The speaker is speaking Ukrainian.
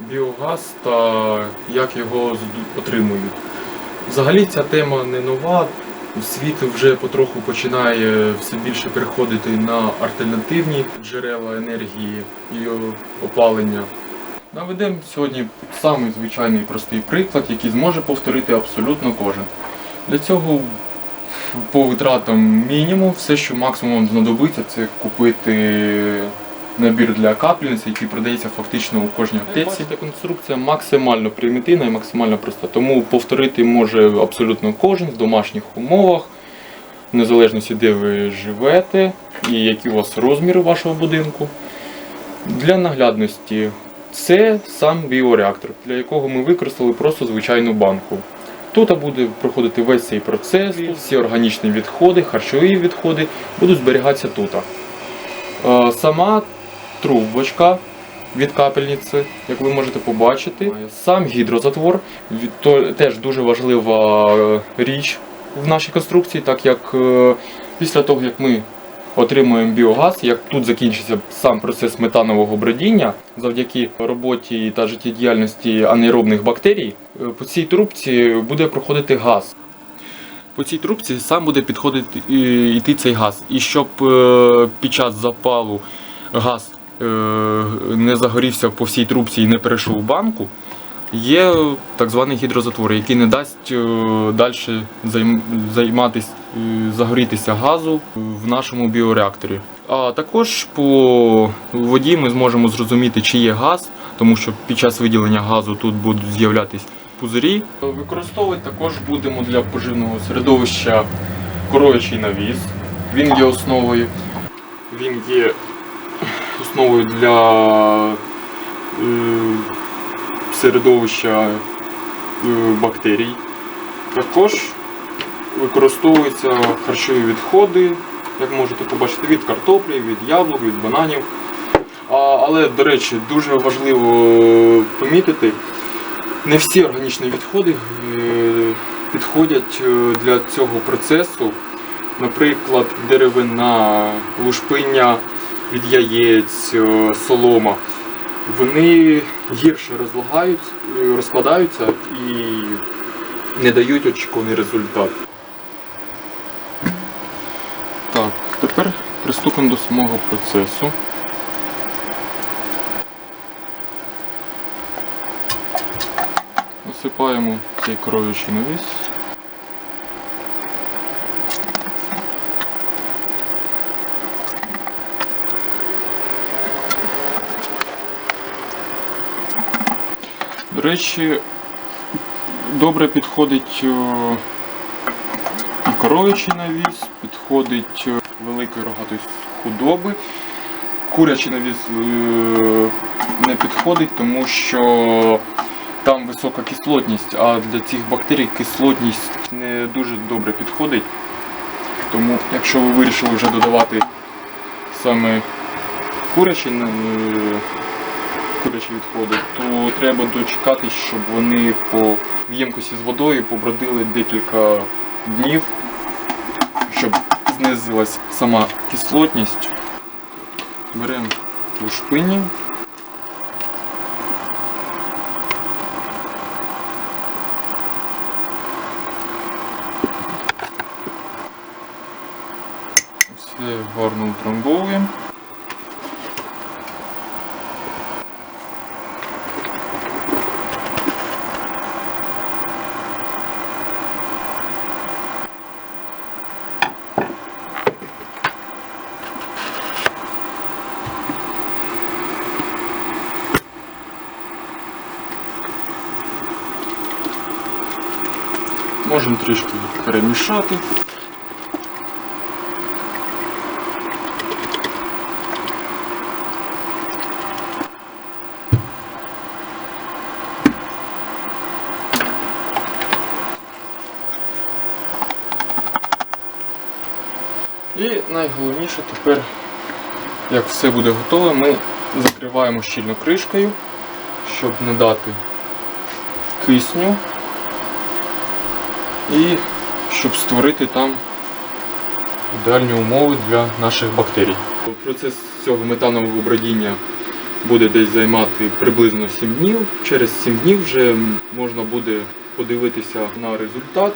біогаз та як його отримують. Взагалі ця тема не нова. Світ вже потроху починає все більше переходити на альтернативні джерела енергії і опалення. Наведемо сьогодні самий звичайний простий приклад, який зможе повторити абсолютно кожен. Для цього по витратам мінімум, все, що максимум знадобиться, це купити набір для капельниці, який продається фактично у кожній аптеці. Бачите, конструкція максимально примітивна і максимально проста. Тому повторити може абсолютно кожен в домашніх умовах, в незалежності де ви живете і які у вас розміри вашого будинку. Для наглядності це сам біореактор, для якого ми використали просто звичайну банку. Тут буде проходити весь цей процес, всі органічні відходи, харчові відходи будуть зберігатися тут. Е, Сама трубочка від капельниці, як ви можете побачити. Сам гідрозатвор то- теж дуже важлива е, річ в нашій конструкції, так як е, після того, як ми отримуємо біогаз, як тут закінчиться сам процес метанового бродіння, завдяки роботі та життєдіяльності анаеробних бактерій, е, по цій трубці буде проходити газ. По цій трубці сам буде підходити йти цей газ. І щоб під час запалу газ не загорівся по всій трубці і не перейшов в банку, є так званий гідрозатвор, який не дасть далі займатися, загорітися газу в нашому біореакторі. А також по воді ми зможемо зрозуміти, чи є газ, тому що під час виділення газу тут будуть з'являтися пузирі. Використовувати також будемо для поживного середовища короючий навіс. Він є основою. Він є основою для е, середовища е, бактерій. Також використовуються харчові відходи, як можете побачити, від картоплі, від яблук, від бананів. Але, до речі, дуже важливо помітити, не всі органічні відходи е, підходять е, для цього процесу. Наприклад, деревина, лушпиння від яєць, е, солома. Вони гірше е, розкладаються і не дають очікуваний результат. Так, тепер приступимо до самого процесу. Насипаємо цей кроючий навіс. До речі, добре підходить е, і короючий навіс, підходить е, великої рогатої худоби. Курячий навіс е, не підходить, тому що там висока кислотність, а для цих бактерій кислотність не дуже добре підходить. Тому якщо ви вирішили вже додавати саме курячі, е, курячі відходи, то треба дочекатись, щоб вони по ємкості з водою побродили декілька днів, щоб знизилась сама кислотність. Беремо лушпині. Все гарно утрамбовуємо. Можемо трішки перемішати. І найголовніше тепер, як все буде готове, ми закриваємо щільно кришкою, щоб не дати кисню і щоб створити там ідеальні умови для наших бактерій. Процес цього метанового бродіння буде десь займати приблизно 7 днів. Через 7 днів вже можна буде подивитися на результат